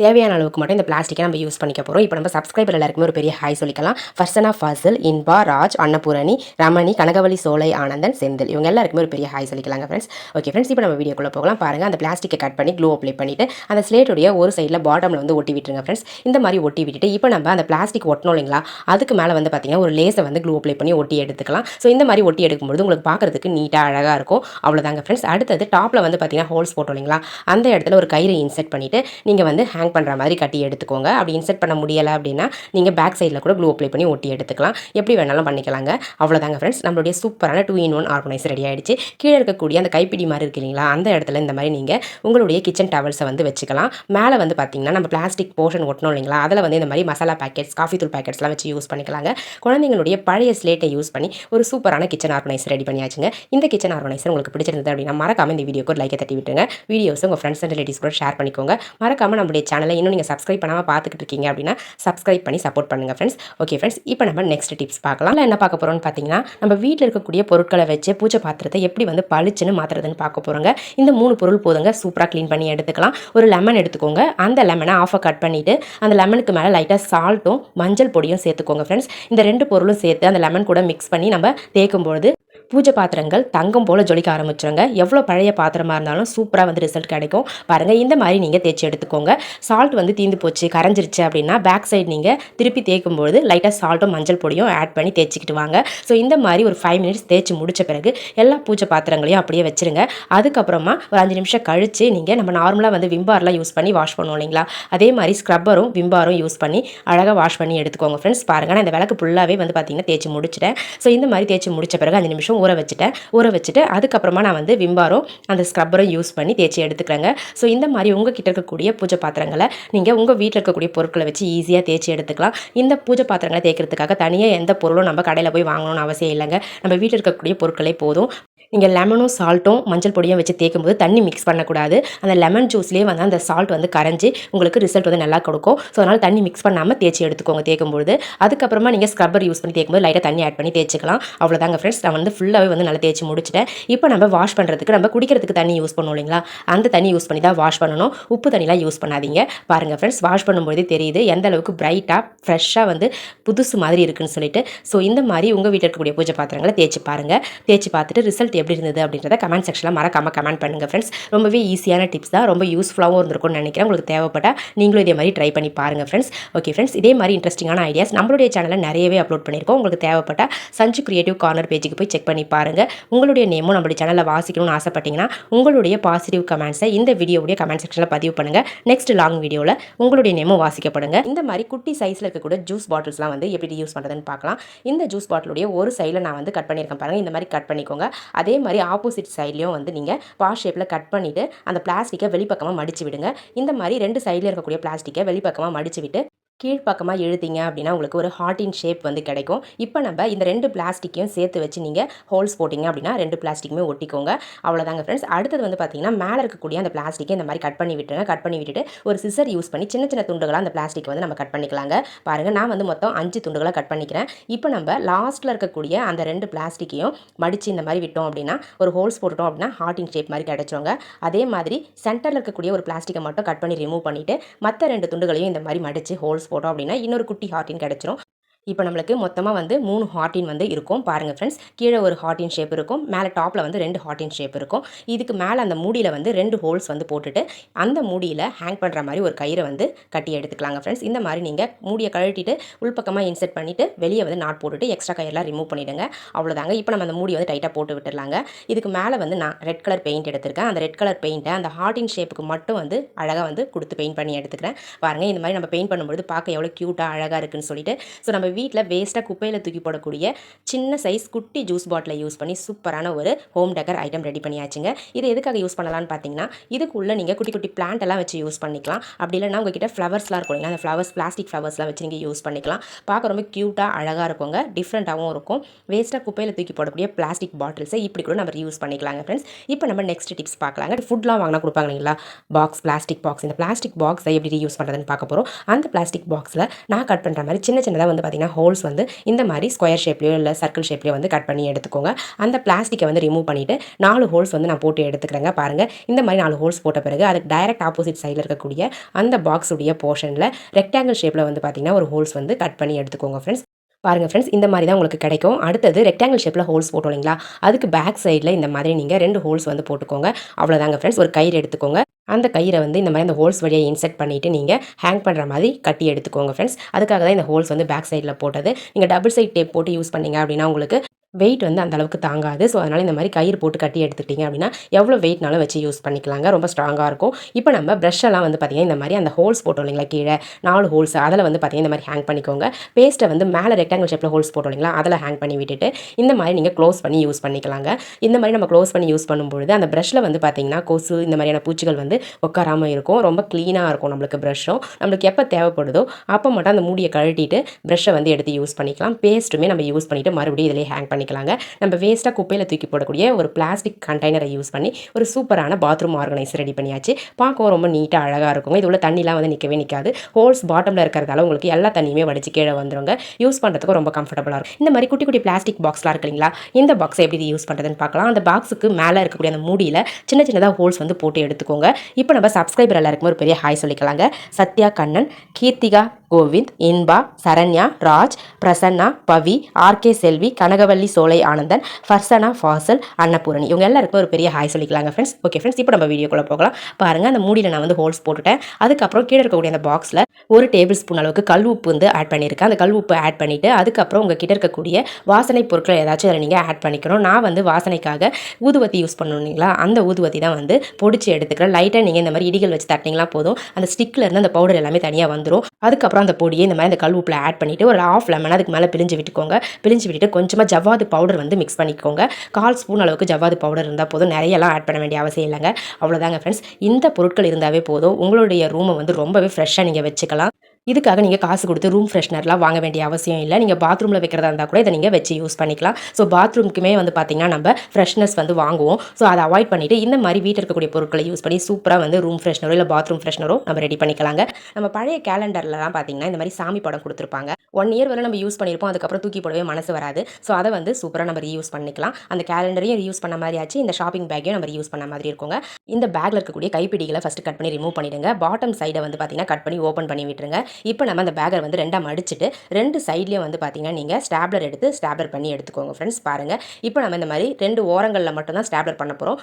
A: தேவையான அளவுக்கு மட்டும் இந்த பிளாஸ்டிக்கை நம்ம யூஸ் பண்ணிக்க போகிறோம் இப்போ நம்ம சப்ஸ்கிரைபர் எல்லாருக்குமே ஒரு பெரிய ஹாய் சொல்லிக்கலாம். ஃபர்சனா ஃபாசில் இன்பா ராஜ் அன்னபூரணி ரமணி கனகவலி சோலை ஆனந்தன் செந்தில். இவங்க எல்லாருக்குமே ஒரு பெரிய ஹாய் சொல்லிக்கலாங்க ஃப்ரெண்ட்ஸ் ஓகே ஃப்ரெண்ட்ஸ் இப்போ நம்ம வீடியோக்குள்ளே போகலாம். பாருங்கள் அந்த பிளாஸ்டிக்கை கட் பண்ணி க்ளோ அப்ளை பண்ணிவிட்டு அந்த ஸ்லேட்டுடைய ஒரு சைடில் பாட்டமில் வந்து ஒட்டி விட்டுருங்க ஃப்ரெண்ட்ஸ் இந்த மாதிரி ஒட்டி விட்டுட்டு இப்போ நம்ம அந்த பிளாஸ்டிக் ஒட்டணும் இல்லைங்களா? அதுக்கு மேலே வந்து பார்த்திங்கன்னா ஒரு லேஸை வந்து க்ளூ அப்ளை பண்ணி ஒட்டி எடுத்துக்கலாம். ஸோ இந்த மாதிரி ஒட்டி எடுக்கும்போது உங்களுக்கு பார்க்குறதுக்கு நீட்டாக அழகாக இருக்கும். அவ்வளோதாங்க ஃப்ரெண்ட்ஸ் அடுத்தது டாப்பில் வந்து பார்த்திங்கன்னா ஹோல்ஸ் போட்டோம் இல்லைங்களா? அந்த இடத்துல ஒரு கயிறு இன்செர்ட் பண்ணிவிட்டு நீங்கள் வந்து ஹேங் பண்ணுற மாதிரி கட்டி எடுத்துக்கோங்க. அப்படி இன்செர்ட் பண்ண முடியலை அப்படின்னா நீங்கள் பேக் சைடில் கூட க்ளூ அப்ளை பண்ணி ஒட்டி எடுத்துக்கலாம். எப்படி வேணாலும் பண்ணிக்கலாங்க. அவ்வளோதாங்க ஃப்ரெண்ட்ஸ் நம்மளுடைய சூப்பரான two in one organiser ready ஆகிடுச்சு கீழே இருக்கக்கூடிய அந்த கைப்பிடி மாதிரி இருக்கு இல்லைங்களா அந்த இடத்துல இந்த மாதிரி நீங்கள் உங்களுடைய கிச்சன் டவல்ஸை வந்து வச்சுக்கலாம். மேலே வந்து பார்த்தீங்கன்னா நம்ம பிளாஸ்டிக் போர்ஷன் ஒட்டணும் இல்லைங்களா அதில் வந்து இந்த மாதிரி மசாலா பேக்கெட்ஸ் காஃபி தூள் பேக்கெட்ஸ்லாம் வச்சு யூஸ் பண்ணிக்கலாங்க. குழந்தைங்களுடைய பழைய ஸ்லேட்டை யூஸ் பண்ணி ஒரு சூப்பரான கிச்சன் ஆர்கனைசர் ரெடி பண்ணியாச்சுங்க. இந்த கிச்சன் ஆர்கனைசர் உங்களுக்கு பிடிச்சிருந்தது அப்படின்னா மறக்காம இந்த வீடியோக்கு ஒரு லைக்கை தட்டி விட்டுருங்க. வீடியோஸ் உங்கள் ஃப்ரெண்ட்ஸ் அண்ட் ரிலேட்டிவ்ஸ் கூட ஷேர் பண்ணிக்கோங்க. மறக்காம நம்மளுடைய சேனலை இன்னும் நீங்கள் சப்ஸ்கிரைப் பண்ணாமல் பார்த்துக்கிட்டு இருக்கீங்க அப்படின்னா சப்ஸ்கிரைப் பண்ணி சப்போர்ட் பண்ணுங்கள் ஃப்ரெண்ட்ஸ் ஓகே ஃப்ரெண்ட்ஸ் இப்போ நம்ம நெக்ஸ்ட் டிப்ஸ் பார்க்கலாம். என்ன பார்க்க போகிறோம்னு பார்த்தீங்கன்னா நம்ம வீட்டில் இருக்கக்கூடிய பொருட்களை வச்சு பூஜை பாத்திரத்தை எப்படி வந்து பளிச்சுன்னு மாற்றுறதுன்னு பார்க்க போகிறோங்க இந்த மூணு பொருள் போதுங்க சூப்பராக க்ளீன் பண்ணி எடுத்துக்கலாம். ஒரு லெமன் எடுத்துக்கோங்க. அந்த லெமனை ஆஃபை கட் பண்ணிவிட்டு அந்த லெமனுக்கு மேலே லைட்டாக சால்ட்டும் மஞ்சள் பொடியும் சேர்த்துக்கோங்க ஃப்ரெண்ட்ஸ் இந்த ரெண்டு பொருளும் சேர்த்து அந்த லெமன் கூட மிக்ஸ் பண்ணி நம்ம தேய்க்கும்போது பூஜை பாத்திரங்கள் தங்கம் போல் ஜொலிக்க ஆரம்பிச்சிருங்க. எவ்வளோ பழைய பாத்திரமாக இருந்தாலும் சூப்பராக வந்து ரிசல்ட் கிடைக்கும். பாருங்கள் இந்த மாதிரி நீங்கள் தேய்ச்சி எடுத்துக்கோங்க. சால்ட் வந்து தீந்து போச்சு கரைஞ்சிருச்சு அப்படின்னா பேக் சைடு நீங்கள் திருப்பி தேய்க்கும்போது லைட்டாக சால்ட்டும் மஞ்சள் பொடியும் ஆட் பண்ணி தேய்ச்சிக்கிட்டு வாங்க. ஸோ இந்த மாதிரி ஒரு ஃபைவ் மினிட்ஸ் தேய்ச்சி முடிச்ச பிறகு எல்லா பூஜை பாத்திரங்களையும் அப்படியே வச்சிருங்க. அதுக்கப்புறமா ஒரு அஞ்சு நிமிஷம் கழித்து நீங்கள் நம்ம நார்மலாக வந்து விம்பார்லாம் யூஸ் பண்ணி வாஷ் பண்ணுவோம் இல்லைங்களா? அதே மாதிரி ஸ்க்ரப்பரும் விம்பாரும் யூஸ் பண்ணி அழகாக வாஷ் பண்ணி எடுத்துக்கோங்க ஃப்ரெண்ட்ஸ் பாருங்கள் நான் இந்த விளக்கு ஃபுல்லாகவே வந்து பார்த்தீங்கன்னா தேய்ச்சி முடிச்சிட்டேன். ஸோ இந்த மாதிரி தேய்ச்சி முடிச்ச பிறகு அஞ்சு நிமிஷம் ஊற வச்சுட்டேன். ஊற வச்சுட்டு அதுக்கப்புறமா நான் வந்து விம்பாரும் அந்த ஸ்க்ரப்பரும் யூஸ் பண்ணி தேய்ச்சி எடுத்துக்கிறேங்க. ஸோ இந்த மாதிரி உங்கள் கிட்ட இருக்கக்கூடிய பூஜை பாத்திரங்களை நீங்கள் உங்கள் வீட்டில் இருக்கக்கூடிய பொருட்களை வச்சு ஈஸியாக தேய்ச்சி எடுத்துக்கலாம். இந்த பூஜை பாத்திரங்களை தேய்க்கிறதுக்காக தனியாக எந்த பொருளும் நம்ம கடையில் போய் வாங்கணும்னு அவசியம் இல்லைங்க. நம்ம வீட்டில் இருக்கக்கூடிய பொருட்களே போதும். நீங்கள் லெமனும் சால்ட்டும் மஞ்சள் பொடியும் வச்சு தேய்க்கும் போது தண்ணி மிக்ஸ் பண்ணக்கூடாது. அந்த லெமன் ஜூஸ்லேயே வந்து அந்த சால்ட் வந்து கரைஞ்சி உங்களுக்கு ரிசல்ட் வந்து நல்லா கொடுக்கும். ஸோ அதனால் தண்ணி மிக்ஸ் பண்ணாமல் தேய்ச்சி எடுத்துக்கோங்க தேய்க்கும்போது. அதுக்கப்புறமா நீங்கள் ஸ்க்ரப்பர் யூஸ் பண்ணி தேய்க்கும்போது லைட்டாக தண்ணி ஆட் பண்ணி தேய்ச்சிக்கலாம். அவ்வளோதாங்க ஃப்ரெண்ட்ஸ் நான் வந்து ஃபுல்லாகவே வந்து நல்லா தேய்ச்சி முடிச்சிட்டேன். இப்போ நம்ம வாஷ் பண்ணுறதுக்கு நம்ம குடிக்கிறதுக்கு தண்ணி யூஸ் பண்ணுவோம் இல்லைங்களா? அந்த தண்ணி யூஸ் பண்ணி தான் வாஷ் பண்ணணும். உப்பு தண்ணிலாம் யூஸ் பண்ணாதீங்க. பாருங்கள் ஃப்ரெண்ட்ஸ் வாஷ் பண்ணும்போதே தெரியுது எந்த அளவுக்கு பிரைட்டாக ஃப்ரெஷ்ஷாக வந்து புதுசு மாதிரி இருக்குன்னு சொல்லிட்டு. ஸோ இந்த மாதிரி உங்கள் வீட்டில் இருக்கக்கூடிய பூஜை பாத்திரங்களை தேய்ச்சி பாருங்கள் தேய்ச்சி பார்த்துட்டு ரிசல்ட் ரிசல்ட் எப்படி இருந்தது அப்படின்றத கமெண்ட் செக்ஷனில் மறக்காம கமெண்ட் பண்ணுங்கள் ஃப்ரெண்ட்ஸ் ரொம்பவே ஈஸியான டிப்ஸ் தான். ரொம்ப யூஸ்ஃபுல்லாகவும் இருந்திருக்கும்னு நினைக்கிறேன். உங்களுக்கு தேவைப்பட்டால் நீங்களும் இதே மாதிரி ட்ரை பண்ணி பாருங்கள் ஃப்ரெண்ட்ஸ் ஓகே ஃப்ரெண்ட்ஸ் இதே மாதிரி இன்ட்ரெஸ்டிங்கான ஐடியாஸ் நம்மளுடைய சேனலில் நிறையவே அப்லோட் பண்ணியிருக்கோம். உங்களுக்கு தேவைப்பட்டால் சஞ்சு கிரியேட்டிவ் கார்னர் பேஜுக்கு போய் செக் பண்ணி பாருங்கள் உங்களுடைய நேமும் நம்மளுடைய சேனலில் வாசிக்கணும்னு ஆசைப்பட்டீங்கன்னா உங்களுடைய பாசிட்டிவ் கமெண்ட்ஸை இந்த வீடியோவுடைய கமெண்ட் செக்ஷனில் பதிவு பண்ணுங்கள் நெக்ஸ்ட் லாங் வீடியோவில் உங்களுடைய நேமும் வாசிக்கப்படுங்க. இந்த மாதிரி குட்டி சைஸில் இருக்கக்கூடிய ஜூஸ் பாட்டில்ஸ்லாம் வந்து எப்படி யூஸ் பண்ணுறதுன்னு பார்க்கலாம். இந்த ஜூஸ் பாட்டிலுடைய ஒரு சைடில் நான் வந்து கட் பண்ணியிருக்கேன் பாருங்கள் இந்த மாதிரி கட் பண்ணிக்கோங்க. அதே மாதிரி ஆப்போசிட் சைட்லேயும் வந்து நீங்கள் பா ஷேப்பில் கட் பண்ணிவிட்டு அந்த பிளாஸ்டிக்கை வெளிப்பக்கமாக மடிச்சு விடுங்க. இந்த மாதிரி ரெண்டு சைடில் இருக்கக்கூடிய பிளாஸ்டிக்கை வெளிப்பக்கமாக மடிச்சு விட்டு கீழ்ப்பக்கமாக எழுதிங்க அப்படின்னா உங்களுக்கு ஒரு ஹார்ட்டின் ஷேப் வந்து கிடைக்கும். இப்போ நம்ம இந்த ரெண்டு பிளாஸ்டிக்கையும் சேர்த்து வச்சு நீங்கள் ஹோல்ஸ் போட்டிங்க அப்படின்னா ரெண்டு பிளாஸ்டிக்குமே ஒட்டிக்கோங்க. அவ்வளோதாங்க ஃப்ரெண்ட்ஸ் அடுத்தது வந்து பார்த்தீங்கன்னா மேலே இருக்கக்கூடிய அந்த பிளாஸ்டிக்கை இந்த மாதிரி கட் பண்ணி விட்டுருங்க. கட் பண்ணி விட்டுட்டு ஒரு சிசர் யூஸ் பண்ணி சின்ன சின்ன துண்டுகளாக அந்த பிளாஸ்டிக் வந்து நம்ம கட் பண்ணிக்கலாங்க. பாருங்கள் நான் வந்து மொத்தம் அஞ்சு துண்டுகளாக கட் பண்ணிக்கிறேன். இப்போ நம்ம லாஸ்ட்டில் இருக்கக்கூடிய அந்த ரெண்டு பிளாஸ்டிக்கையும் மடித்து இந்த மாதிரி விட்டோம் அப்படின்னா ஒரு ஹோல்ஸ் போட்டுட்டோம் அப்படின்னா ஹார்ட்டின் ஷேப் மாதிரி கிடைச்சோங்க அதே மாதிரி சென்டரில் இருக்கக்கூடிய ஒரு பிளாஸ்டிக்கை மட்டும் கட் பண்ணி ரிமூவ் பண்ணிவிட்டு மற்ற ரெண்டு துண்டுகளையும் இந்த மாதிரி மடித்து ஹோல்ஸ் போட்டோம் அப்படின்னா இன்னொரு குட்டி ஹார்ட்டின் கிடச்சிரும். இப்போ நம்மளுக்கு மொத்தமாக வந்து மூணு ஹார்டின் வந்து இருக்கும். பாருங்கள் ஃப்ரெண்ட்ஸ் கீழே ஒரு ஹார்ட்டின் ஷேப் இருக்கும். மேலே டாப்பில் வந்து ரெண்டு ஹார்ட்டின் ஷேப் இருக்கும். இதுக்கு மேலே அந்த மூடியில் வந்து ரெண்டு ஹோல்ஸ் வந்து போட்டுட்டு அந்த மூடியில் ஹேங் பண்ணுற மாதிரி ஒரு கயிறை வந்து கட்டி எடுத்துக்கலாங்க ஃப்ரெண்ட்ஸ் இந்த மாதிரி நீங்கள் மூடியை கழட்டிட்டு உள்பக்கமாக இன்செர்ட் பண்ணிவிட்டு வெளியே வந்து நாட் போட்டுட்டு எக்ஸ்ட்ரா கயிறெலாம் ரிமூவ் பண்ணிவிடுங்க அவ்வளோதாங்க இப்போ நம்ம அந்த மூடி வந்து டைட்டாக போட்டு விட்டுடலாங்க. இதுக்கு மேலே வந்து நான் ரெட் கலர் பெயிண்ட் எடுத்திருக்கேன். அந்த ரெட் கலர் பெயிண்ட்டை அந்த ஹார்டின் ஷேப்புக்கு மட்டும் வந்து அழகாக வந்து கொடுத்து பெயிண்ட் பண்ணி எடுத்துக்கிறேன். பாருங்கள் இந்த மாதிரி நம்ம பெயிண்ட் பண்ணும்போது பார்க்க எவ்வளோ க்யூட்டாக அழகாக இருக்குன்னு சொல்லிட்டு. ஸோ நம்ம வீட்டில் வேஸ்ட்டாக குப்பையில் தூக்கி போடக்கூடிய சின்ன சைஸ் குட்டி ஜூஸ் பாட்டிலை யூஸ் பண்ணி சூப்பரான ஒரு ஹோம் டெக்கர் ஐட்டம் ரெடி பண்ணியாச்சுங்க. இதை எதுக்காக யூஸ் பண்ணலாம்னு பார்த்தீங்கன்னா இதுக்குள்ளே நீங்கள் குட்டி குட்டி பிளான்ட் எல்லாம் வச்சு யூஸ் பண்ணிக்கலாம். அப்படி இல்லைனா உங்ககிட்ட ஃப்ளவர்ஸ்லாம் இருக்கும் இல்லைங்களா? அந்த ஃப்ளவர்ஸ் பிளாஸ்டிக் ஃப்ளவர்ஸ்லாம் வச்சு நீங்கள் யூஸ் பண்ணிக்கலாம். பார்க்க ரொம்ப க்யூட்டாக அழகாக இருக்குங்க. டிஃப்ரெண்ட்டாகவும் இருக்கும். வேஸ்ட்டாக குப்பையில் தூக்கி போடக்கூடிய பிளாஸ்டிக் பாட்டில்ஸை இப்படி கூட நம்ம யூஸ் பண்ணிக்கலாங்க ஃப்ரெண்ட்ஸ் இப்போ நம்ம நெக்ஸ்ட் டிப்ஸ் பார்க்கலாங்க. ஃபுட்லாம் வாங்கினா கொடுப்பாங்க இல்லைங்களா? பாக்ஸ் பிளாஸ்டிக் பாக்ஸ் இந்த பிளாஸ்டிக் பாக்ஸை எப்படி யூஸ் பண்ணுறதுன்னு பார்க்க போகிறோம் அந்த பிளாஸ்டிக் பாக்ஸில் நான் கட் பண்ணுற மாதிரி சின்ன சின்னதாக வந்து பார்த்திங்கன்னா ஹோல்ஸ் வந்து இந்த மாதிரி ஸ்கொயர் ஷேப்லேயோ இல்லை சர்க்கிள் ஷேப்லேயோ வந்து கட் பண்ணி எடுத்துக்கோங்க. அந்த பிளாஸ்டிக்கை வந்து ரிமூவ் பண்ணிவிட்டு நாலு ஹோல்ஸ் வந்து நான் போட்டு எடுத்துக்கிறேங்க. பாருங்கள் இந்த மாதிரி நாலு ஹோல்ஸ் போட்ட பிறகு அதுக்கு டைரக்ட் ஆப்போசிட் சைடில் இருக்கக்கூடிய அந்த பாக்ஸுடைய போர்ஷனில் ரெக்டாங்கிள் ஷேப்பில் வந்து பார்த்திங்கன்னா ஒரு ஹோல்ஸ் வந்து கட் பண்ணி எடுத்துக்கோங்க ஃப்ரெண்ட்ஸ் பாருங்கள் ஃப்ரெண்ட்ஸ் இந்த மாதிரி தான் உங்களுக்கு கிடைக்கும். அடுத்தது ரெக்டாங்கிள் ஷேப்பில் ஹோல்ஸ் போட்டோம் இல்லைங்களா? அதுக்கு பேக் சைடில் இந்த மாதிரி நீங்கள் ரெண்டு ஹோல்ஸ் வந்து போட்டுக்கோங்க. அவ்வளோதாங்க ஃப்ரெண்ட்ஸ் ஒரு கயிறு எடுத்துக்கோங்க. அந்த கயிறை வந்து இந்த மாதிரி அந்த ஹோல்ஸ் வழியாக இன்செர்ட் பண்ணிவிட்டு நீங்கள் ஹேங் பண்ணுற மாதிரி கட்டி எடுத்துக்கோங்க ஃப்ரெண்ட்ஸ் அதுக்காக தான் இந்த ஹோல்ஸ் வந்து பேக் சைடில் போட்டது. நீங்கள் டபுள் சைட் டேப் போட்டு யூஸ் பண்ணீங்க அப்படின்னா உங்களுக்கு வெயிட் வந்து அந்த அளவுக்கு தாங்காது. ஸோ அதனால் இந்த மாதிரி கயிறு போட்டு கட்டி எடுத்துக்கிட்டிங்க அப்படின்னா எவ்வளோ வெயிட்னாலும் வச்சு யூஸ் பண்ணிக்கலாங்க. ரொம்ப ஸ்ட்ராங்காக இருக்கும். இப்போ நம்ம ப்ரெஷ்ஷெல்லாம் வந்து பார்த்திங்கன்னா இந்த மாதிரி அந்த ஹோல்ஸ் போட்டோம் இல்லைங்களா கீழே நாலு ஹோல்ஸ் அதில் வந்து பார்த்திங்கன்னா இந்த மாதிரி ஹேங் பண்ணிக்கோங்க. பேஸ்ட்டை வந்து மேலே ரெக்டாங்கிள் ஷேப்பில் ஹோல்ஸ் போட்டோம் இல்லைங்களா அதில் ஹேங் பண்ணி விட்டுட்டு இந்த மாதிரி நீங்கள் க்ளோஸ் பண்ணி யூஸ் பண்ணிக்கலாங்க. இந்த மாதிரி நம்ம க்ளோஸ் பண்ணி யூஸ் பண்ணும்பொழுது அந்த ப்ரஷ்ஷில் வந்து பார்த்திங்கன்னா கொசு இந்த மாதிரியான பூச்சிகள் வந்து உட்காராமல் இருக்கும். ரொம்ப க்ளீனாக இருக்கும் நம்மளுக்கு ப்ரஷ்ஷும் நம்மளுக்கு எப்போ தேவைப்படுதோ அப்போ மட்டும் அந்த மூடியை கழட்டிட்டு ப்ரஷ்ஷை வந்து எடுத்து யூஸ் பண்ணிக்கலாம். பேஸ்ட்டுமே நம்ம யூஸ் பண்ணிவிட்டு மறுபடியும் இதிலே ஹேங் பண்ணிக்கலாங்க. நம்ம வேஸ்ட்டாக குப்பையில் தூக்கி போடக்கூடிய ஒரு பிளாஸ்டிக் கண்டெய்னரை யூஸ் பண்ணி ஒரு சூப்பரான பாத்ரூம் ஆர்கனைசர் ரெடி பண்ணியாச்சு. பார்க்கவும் ரொம்ப நீட்டாக அழகாக இருக்குங்க. இது உள்ள தண்ணிலாம் வந்து நிற்கவே நிற்காது ஹோல்ஸ் பாட்டமில் இருக்கிறதால உங்களுக்கு எல்லா தண்ணியுமே வடிச்சு கீழே வந்துருங்க. யூஸ் பண்ணுறதுக்கு ரொம்ப கம்ஃபர்டபுளாக இருக்கும். இந்த மாதிரி குட்டி குட்டி பிளாஸ்டிக் பாக்ஸ்லாம் இருக்கு இல்லைங்களா? இந்த பாக்ஸை எப்படி யூஸ் பண்ணுறதுன்னு பார்க்கலாம். அந்த பாக்ஸுக்கு மேலே இருக்கக்கூடிய அந்த மூடியில் சின்ன சின்னதாக ஹோல்ஸ் வந்து போட்டு எடுத்துக்கோங்க. இப்போ நம்ம சப்ஸ்கிரைபர் எல்லாருக்குமே ஒரு பெரிய ஹாய் சொல்லிக்கலாங்க. சத்யா கண்ணன் கீர்த்திகா கோவிந்த் இன்பா சரண்யா ராஜ் பிரசன்னா பவி ஆர்கே செல்வி கனகவல்லி சோலை ஆனந்தன் ஃபர்சனா ஃபாசல் அன்னபூரணி. இவங்க எல்லாருக்கும் ஒரு பெரிய ஹாய் சொல்லிக்கலாங்க ஃப்ரெண்ட்ஸ் ஓகே ஃப்ரெண்ட்ஸ் இப்போ நம்ம வீடியோக்குள்ளே போகலாம். பாருங்கள் அந்த மூடியில் நான் வந்து ஹோல்ஸ் போட்டுட்டேன். அதுக்கப்புறம் கீழே இருக்கக்கூடிய அந்த பாக்ஸில் ஒரு டேபிள் ஸ்பூன் அளவுக்கு கல் உப்பு வந்து ஆட் பண்ணியிருக்கேன். அந்த கல் உப்பு ஆட் பண்ணிவிட்டு அதுக்கப்புறம் உங்கள் கிட்ட இருக்கக்கூடிய வாசனை பொருட்கள் ஏதாச்சும் அதில் நீங்கள் ஆட் பண்ணிக்கணும். நான் வந்து வாசனைக்காக ஊதுவத்தி யூஸ் பண்ணணுங்களா அந்த ஊதுவத்தி தான் வந்து பொடிச்சு எடுத்துக்கிறேன். லைட்டாக நீங்கள் இந்த மாதிரி இடிகள் வச்சு தட்டினீங்களா போதும். அந்த ஸ்டிக்கில் இருந்து அந்த பவுடர் எல்லாமே தனியாக வந்துடும் அதுக்கப்புறம் அந்த பொடியை இந்த மாதிரி அந்த கல் உப்பில் ஆட் பண்ணிவிட்டு ஒரு ஆஃப் லெமன் அதுக்கு மேலே பிழிஞ்சு விட்டுக்கோங்க. பிழிஞ்சு விட்டுட்டு கொஞ்சமாக ஜவ்வா ஜவ்வாது பவுடர் வந்து மிக்ஸ் பண்ணிக்கோங்க. கால் ஸ்பூன் அளவுக்கு ஜவ்வாது பவுடர் இருந்தால் போதும். நிறையலாம் ஆட் பண்ண வேண்டிய அவசியம் இல்லைங்க. அவ்வளோதாங்க ஃப்ரெண்ட்ஸ் இந்த பொருட்கள் இருந்தாவே போதும். உங்களுடைய ரூமை வந்து ரொம்பவே ஃப்ரெஷ்ஷாக நீங்கள் வச்சுக்கலாம். இதுக்காக நீங்கள் காசு கொடுத்து ரூம் ஃப்ரெஷ்னர்லாம் வாங்க வேண்டிய அவசியம் இல்லை. நீங்கள் பாத்ரூமில் வைக்கிறதா இருந்தால் கூட இதை நீங்கள் வச்சு யூஸ் பண்ணிக்கலாம். ஸோ பாத்ரூமுக்குமே வந்து பார்த்திங்கன்னா நம்ம ஃப்ரெஷ்னஸ் வந்து வாங்குவோம். ஸோ அதை அவாய்ட் பண்ணிவிட்டு இந்த மாதிரி வீட்டில் இருக்கக்கூடிய பொருட்களை யூஸ் பண்ணி சூப்பராக வந்து ரூம் ஃப்ரெஷ்னரோ இல்லை பாத்ரூம் ஃப்ரெஷ்னரோ நம்ம ரெடி பண்ணிக்கலாங்க. நம்ம பழைய கேலண்டர்லலாம் பார்த்தீங்கன்னா இந்த மாதிரி சாமி படம் கொடுத்துருப்பாங்க. ஒன் இயர் வரை நம்ம யூஸ் பண்ணியிருப்போம் அதுக்கப்புறம் தூக்கி போடவே மனசு வராது. ஸோ அதை வந்து சூப்பராக நம்ம ரீயூஸ் பண்ணிக்கலாம். அந்த கேலண்டரையும் யூஸ் பண்ண மாதிரி ஆச்சு. இந்த ஷாப்பிங் பேக்கையும் நம்ம யூஸ் பண்ண மாதிரி இருக்குங்க. இந்த பேக்கில் இருக்கக்கூடிய கைப்பிடிகளை ஃபஸ்ட்டு கட் பண்ணி ரிமூவ் பண்ணிவிடுங்க பாட்டம் சைடை வந்து பார்த்திங்கன்னா கட் பண்ணி ஓப்பன் பண்ணி விட்டுருங்க. இப்போ நம்ம அந்த பேக்கை வந்து ரெண்டாக மடிச்சுட்டு ரெண்டு சைட்லேயும் வந்து பார்த்தீங்கன்னா நீங்கள் ஸ்டாப்லர் எடுத்து ஸ்டாப்லர் பண்ணி எடுத்துக்கோங்க ஃப்ரெண்ட்ஸ் பாருங்கள் இப்போ நம்ம இந்த மாதிரி ரெண்டு ஓரங்களில் மட்டும்தான் ஸ்டாப்லர் பண்ண போகிறோம்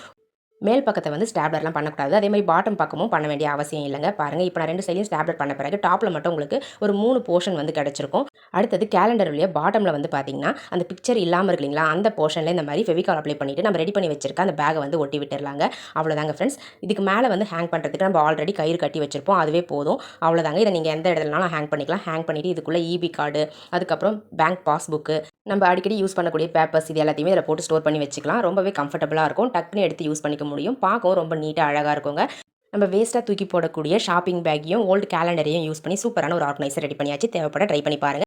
A: மேல் பக்கத்தை வந்து ஸ்டாப்லர்லாம் பண்ணக்கூடாது. அதே மாதிரி பாட்டம் பக்கமும் பண்ண வேண்டிய அவசியம் இல்லைங்க. பாருங்கள் இப்போ நான் ரெண்டு சைடையும் ஸ்டாப்லர் பண்ண பிறகு டாப்பில் மட்டும் உங்களுக்கு ஒரு மூணு போர்ஷன் வந்து கிடச்சிருக்கும். அடுத்தது கேலண்டர் வழியாக பாட்டமில் வந்து பார்த்தீங்கன்னா அந்த பிக்சர் இல்லாமல் இருக்கு இல்லைங்களா அந்த போர்ஷனில் இந்த மாதிரி ஃபெவிகால் அப்ளை பண்ணிவிட்டு நம்ம ரெடி பண்ணி வச்சிருக்க அந்த பேக்கை வந்து ஒட்டி விட்டுறலாங்க அவ்வளோதாங்க ஃப்ரெண்ட்ஸ் இதுக்கு மேலே வந்து ஹேங் பண்ணுறதுக்கு நம்ம ஆல்ரெடி கயிறு கட்டி வச்சிருப்போம். அதுவே போதும். அவ்வளோதாங்க இதை நீங்கள் எந்த இடத்துலனாலும் ஹேங் பண்ணிக்கலாம். ஹேங் பண்ணிவிட்டு இதுக்குள்ளே இபி கார்டு அதுக்கப்புறம் பேங்க் பாஸ்புக்கு நம்ம அடிக்கடி யூஸ் பண்ணக்கூடிய பேப்பர்ஸ் இது எல்லாத்தையுமே இதில் போட்டு ஸ்டோர் பண்ணி வச்சுக்கலாம். ரொம்பவே கம்ஃபர்டபுளாக இருக்கும். டக்குன்னு எடுத்து யூஸ் பண்ணிக்க முடியும். பார்க்கவும் ரொம்ப நீட்டாக அழகாக இருக்குங்க. நம்ம வேஸ்ட்டாக தூக்கி போடக்கூடிய ஷாப்பிங் பேக்கையும் ஓல்டு கேலண்டரையும் யூஸ் பண்ணி சூப்பரான ஒரு ஆர்கனைசர் ரெடி பண்ணியாச்சு. தேவைப்பட ட்ரை பண்ணி பாருங்கள்